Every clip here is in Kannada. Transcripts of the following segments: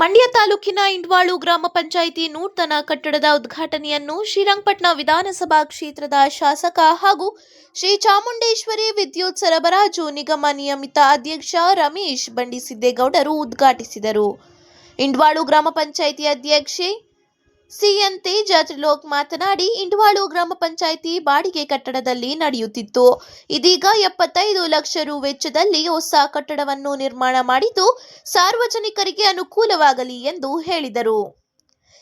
ಮಂಡ್ಯ ತಾಲೂಕಿನ ಇಂಡ್ವಾಳು ಗ್ರಾಮ ಪಂಚಾಯಿತಿ ನೂತನ ಕಟ್ಟಡದ ಉದ್ಘಾಟನೆಯನ್ನು ಶ್ರೀರಂಗಪಟ್ಟಣ ವಿಧಾನಸಭಾ ಕ್ಷೇತ್ರದ ಶಾಸಕ ಹಾಗೂ ಶ್ರೀ ಚಾಮುಂಡೇಶ್ವರಿ ವಿದ್ಯುತ್ ಸರಬರಾಜು ನಿಗಮ ನಿಯಮಿತ ಅಧ್ಯಕ್ಷ ರಮೇಶ್ ಬಂಡಿಸಿದ್ದೇಗೌಡರು ಉದ್ಘಾಟಿಸಿದರು. ಇಂಡ್ವಾಳು ಗ್ರಾಮ ಪಂಚಾಯಿತಿ ಅಧ್ಯಕ್ಷೆ ಸಿಎನ್ ತೇಜ ತ್ರಿಲೋಕ್ ಮಾತನಾಡಿ, ಇಂಡ್ವಾಳು ಗ್ರಾಮ ಪಂಚಾಯಿತಿ ಬಾಡಿಗೆ ಕಟ್ಟಡದಲ್ಲಿ ನಡೆಯುತ್ತಿತ್ತು. ಇದೀಗ ಎಪ್ಪತ್ತೈದು ಲಕ್ಷ ರು ವೆಚ್ಚದಲ್ಲಿ ಹೊಸ ಕಟ್ಟಡವನ್ನು ನಿರ್ಮಾಣ ಮಾಡಿದ್ದು, ಸಾರ್ವಜನಿಕರಿಗೆ ಅನುಕೂಲವಾಗಲಿ ಎಂದು ಹೇಳಿದರು.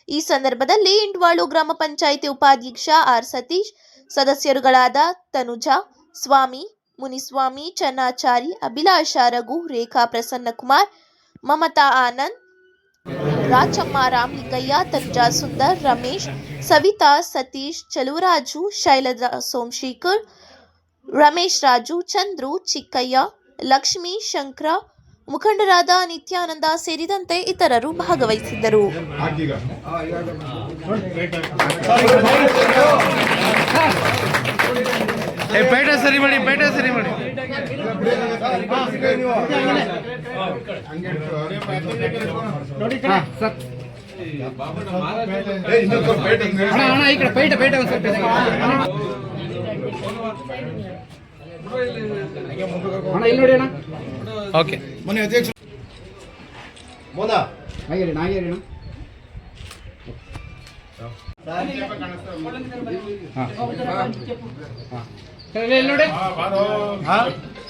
ಈ ಸಂದರ್ಭದಲ್ಲಿ ಇಂಡ್ವಾಳು ಗ್ರಾಮ ಪಂಚಾಯಿತಿ ಉಪಾಧ್ಯಕ್ಷ ಆರ್ ಸತೀಶ್, ಸದಸ್ಯರುಗಳಾದ ತನುಜಾ, ಸ್ವಾಮಿ, ಮುನಿಸ್ವಾಮಿ, ಚನ್ನಾಚಾರಿ, ಅಭಿಲಾಷ ರಘು, ರೇಖಾ ಪ್ರಸನ್ನಕುಮಾರ್, ಮಮತಾ ಆನಂದ್ ರಾಚಮ್ಮ ರಾಮಲಿಂಗಯ್ಯ, ತನುಜಾ ಸುಂದರ್, ರಮೇಶ್, ಸವಿತಾ, ಸತೀಶ್, ಚಲುವರಾಜು, ಶೈಲಜಾ ಸೋಮಶೇಖರ್, ರಮೇಶ್ ರಾಜು, ಚಂದ್ರು, ಚಿಕ್ಕಯ್ಯ, ಲಕ್ಷ್ಮೀ, ಶಂಕರ, ಮುಖಂಡರಾದ ನಿತ್ಯಾನಂದ ಸೇರಿದಂತೆ ಇತರರು ಭಾಗವಹಿಸಿದ್ದರು. ಸರಿ ಮಾಡಿ ಸರಿ ಮಾಡಿ. ಅಣ್ಣ ಈ ಕಡೆ ಪೇಟ ಪೇಟ ಒಂದು ಸ್ವಲ್ಪ ಅಣ್ಣ ಇಲ್ಲಿ ನೋಡಿ ಅಣ್ಣ ಓಕೆ ಮನೆ ಅಧ್ಯಕ್ಷ ಮೋದ ಹಾಗೇರಿ ನಾಗೇರಿ ಅಣ್ಣ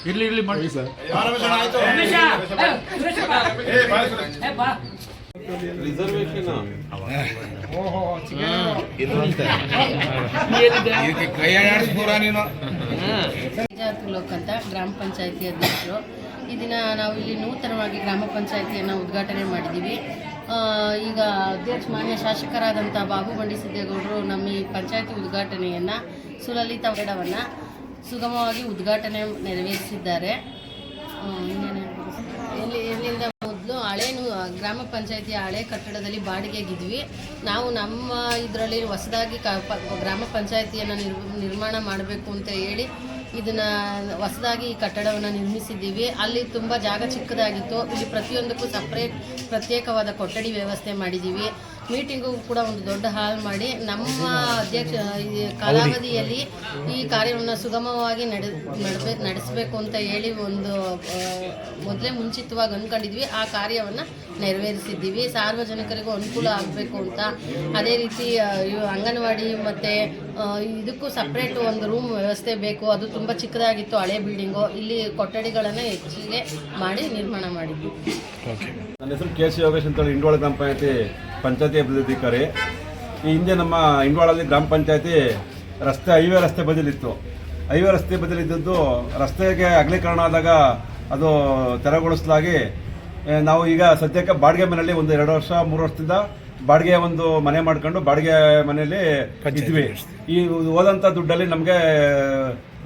ಇಲ್ಲಿ ಇಲ್ಲಿ ಮಾಡಿ ಸರ್ ಲೋಕ್ ಅಂತ ಗ್ರಾಮ ಪಂಚಾಯತಿ ಅಧ್ಯಕ್ಷರು. ಈ ನಾವು ಇಲ್ಲಿ ನೂತನವಾಗಿ ಗ್ರಾಮ ಪಂಚಾಯತಿಯನ್ನು ಉದ್ಘಾಟನೆ ಮಾಡಿದ್ದೀವಿ. ಈಗ ಅಧ್ಯಕ್ಷ, ಮಾನ್ಯ ಶಾಸಕರಾದಂಥ ಬಾಬು ಬಂಡಿ ಸಿದ್ದೇಗೌಡರು ನಮ್ಮ ಈ ಪಂಚಾಯತಿ ಉದ್ಘಾಟನೆಯನ್ನು ಸುಲಲಿತ ಮೇಡವನ್ನು ಸುಗಮವಾಗಿ ಉದ್ಘಾಟನೆ ನೆರವೇರಿಸಿದ್ದಾರೆ. ಇನ್ನೇನು? ಇಲ್ಲಿಂದ ಮೊದಲು ಹಳೇನು ಗ್ರಾಮ ಪಂಚಾಯತಿ ಹಳೆ ಕಟ್ಟಡದಲ್ಲಿ ಬಾಡಿಗೆಗಿದ್ವಿ. ನಾವು ನಮ್ಮ ಇದರಲ್ಲಿ ಹೊಸದಾಗಿ ಕ ಗ್ರಾಮ ಪಂಚಾಯತಿಯನ್ನು ನಿರ್, ನಿರ್ಮಾಣ ಮಾಡಬೇಕು ಅಂತ ಹೇಳಿ ಇದನ್ನು ಹೊಸದಾಗಿ ಈ ಕಟ್ಟಡವನ್ನು ನಿರ್ಮಿಸಿದ್ದೀವಿ. ಅಲ್ಲಿ ತುಂಬ ಜಾಗ ಚಿಕ್ಕದಾಗಿತ್ತು. ಇಲ್ಲಿ ಪ್ರತಿಯೊಂದಕ್ಕೂ ಸಪ್ರೇಟ್ ಪ್ರತ್ಯೇಕವಾದ ಕೊಠಡಿ ವ್ಯವಸ್ಥೆ ಮಾಡಿದ್ದೀವಿ. ಮೀಟಿಂಗು ಕೂಡ ಒಂದು ದೊಡ್ಡ ಹಾಲ್ ಮಾಡಿ ನಮ್ಮ ಅಧ್ಯಕ್ಷ ಕಾಲಾವಧಿಯಲ್ಲಿ ಈ ಕಾರ್ಯವನ್ನು ಸುಗಮವಾಗಿ ನಡೆ ನಡೆಸಬೇಕು ಅಂತ ಹೇಳಿ ಒಂದು ಮೊದಲೇ ಮುಂಚಿತವಾಗಿ ಅಂದ್ಕೊಂಡಿದ್ವಿ. ಆ ಕಾರ್ಯವನ್ನು ನೆರವೇರಿಸಿದ್ದೀವಿ. ಸಾರ್ವಜನಿಕರಿಗೂ ಅನುಕೂಲ ಆಗಬೇಕು ಅಂತ. ಅದೇ ರೀತಿ ಅಂಗನವಾಡಿ ಮತ್ತು ಇದಕ್ಕೂ ಸಪ್ರೇಟ್ ಒಂದು ರೂಮ್ ವ್ಯವಸ್ಥೆ ಬೇಕು. ಅದು ತುಂಬ ಚಿಕ್ಕದಾಗಿತ್ತು ಹಳೆ ಬಿಲ್ಡಿಂಗು. ಇಲ್ಲಿ ಕೊಠಡಿಗಳನ್ನು ಹೆಚ್ಚಿಗೆ ಮಾಡಿ ನಿರ್ಮಾಣ ಮಾಡಿದ್ವಿ. ನನ್ನ ಹೆಸರು ಕೆ ಸಿ ಯೋಗೇಶ್ ಅಂತೇಳಿ ಇಂಡೋಳ ಗ್ರಾಮ ಪಂಚಾಯತಿ ಪಂಚಾಯತಿ ಅಭಿವೃದ್ಧಿಕಾರಿ ಈ ಹಿಂದೆ ನಮ್ಮ ಇಂಡ್ವಾಳಲ್ಲಿ ಗ್ರಾಮ ಪಂಚಾಯತಿ ರಸ್ತೆ ಹೈವೇ ರಸ್ತೆ ಬದಲಿತ್ತು. ಹೈವೇ ರಸ್ತೆ ಬದಲಿದ್ದದ್ದು ರಸ್ತೆಗೆ ಅಗಲೀಕರಣ ಆದಾಗ ಅದು ತೆರವುಗೊಳಿಸಲಾಗಿ ನಾವು ಈಗ ಸದ್ಯಕ್ಕೆ ಬಾಡಿಗೆ ಮನೆಯಲ್ಲಿ ಒಂದು ಎರಡು ವರ್ಷ ಮೂರು ವರ್ಷದಿಂದ ಬಾಡಿಗೆ ಒಂದು ಮನೆ ಮಾಡ್ಕೊಂಡು ಬಾಡಿಗೆ ಮನೆಯಲ್ಲಿ ಇದ್ವಿ. ಈ ಹೋದಂಥ ದುಡ್ಡಲ್ಲಿ ನಮಗೆ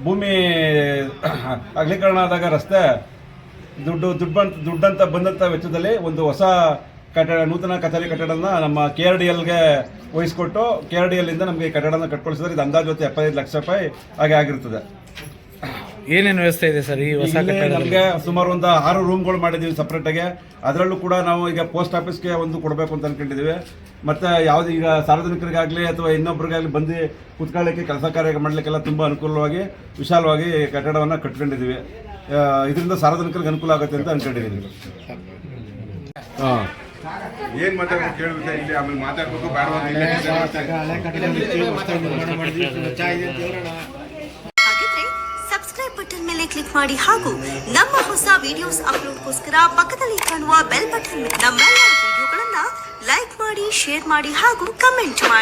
ಭೂಮಿ ಅಗಲೀಕರಣ ಆದಾಗ ರಸ್ತೆ ದುಡ್ಡು ದುಡ್ಡು ದುಡ್ಡಂತ ಬಂದಂಥ ವೆಚ್ಚದಲ್ಲಿ ಒಂದು ಹೊಸ ಕಟ್ಟಡ ನೂತನ ಕಚೇರಿ ಕಟ್ಟಡನ ನಮ್ಮ ಕೆ ಆರ್ ಡಿ ಎಲ್ಗೆ ವಹಿಸ್ಕೊಟ್ಟು ಕೆ ಆರ್ ಡಿ ಎಲ್ಲಿಂದ ನಮಗೆ ಕಟ್ಟಡನ ಕಟ್ಕೊಳಿಸಿದ್ರೆ ಇದು ಅಂದಾಜು ಹೊತ್ತು ಎಪ್ಪತ್ತೈದು ಲಕ್ಷ ರೂಪಾಯಿ ಹಾಗೆ ಆಗಿರ್ತದೆ. ಏನೇನು ವ್ಯವಸ್ಥೆ ಇದೆ ಸರ್ ಈ ಹೊಸ ನಮಗೆ ಸುಮಾರು ಒಂದು ಆರು ರೂಮ್ಗಳು ಮಾಡಿದ್ದೀವಿ ಸಪ್ರೇಟಾಗಿ ಅದರಲ್ಲೂ ಕೂಡ ನಾವು ಈಗ ಪೋಸ್ಟ್ ಆಫೀಸ್ಗೆ ಒಂದು ಕೊಡಬೇಕು ಅಂತ ಅಂದ್ಕೊಂಡಿದ್ದೀವಿ ಮತ್ತು ಯಾವುದು ಈಗ ಸಾರ್ವಜನಿಕರಿಗಾಗಲಿ ಅಥವಾ ಇನ್ನೊಬ್ಬರಿಗಾಗಲಿ ಬಂದು ಕುತ್ಕೊಳ್ಳೋಕ್ಕೆ ಕೆಲಸ ಕಾರ್ಯ ಮಾಡಲಿಕ್ಕೆಲ್ಲ ತುಂಬ ಅನುಕೂಲವಾಗಿ ವಿಶಾಲವಾಗಿ ಕಟ್ಟಡವನ್ನು ಕಟ್ಕೊಂಡಿದ್ದೀವಿ. ಇದರಿಂದ ಸಾರ್ವಜನಿಕರಿಗೆ ಅನುಕೂಲ ಆಗುತ್ತೆ ಅಂತ ಅನ್ಕೊಂಡಿದ್ದೀವಿ. ಏನ್ ಮಾತಾಡ್ಬೇಕು ಕೇಳ್ಬೇಕು ಇಲ್ಲಿ ಆಮೇಲೆ ಮಾತಾಡ್ಬೇಕು ಬೇಡ ಅಂತ ಇಲ್ಲೇ decide ಮಾಡ್ತಾರೆ. ಹಾಗಿದ್ರೆ ಸಬ್ಸ್ಕ್ರೈಬ್ ಬಟನ್ ಮೇಲೆ ಕ್ಲಿಕ್ ಮಾಡಿ ಹಾಗೂ ನಮ್ಮ ಹೊಸ ವಿಡಿಯೋಸ್ ಅಪ್ಲೋಡ್ಗೋಸ್ಕರ ಪಕ್ಕದಲ್ಲಿ ಕಾಣುವ ಬೆಲ್ ಬಟನ್ ನಮ್ಮೆಲ್ಲ ವಿಡಿಯೋಗಳನ್ನ ಲೈಕ್ ಮಾಡಿ ಶೇರ್ ಮಾಡಿ ಹಾಗೂ ಕಮೆಂಟ್ ಮಾಡಿ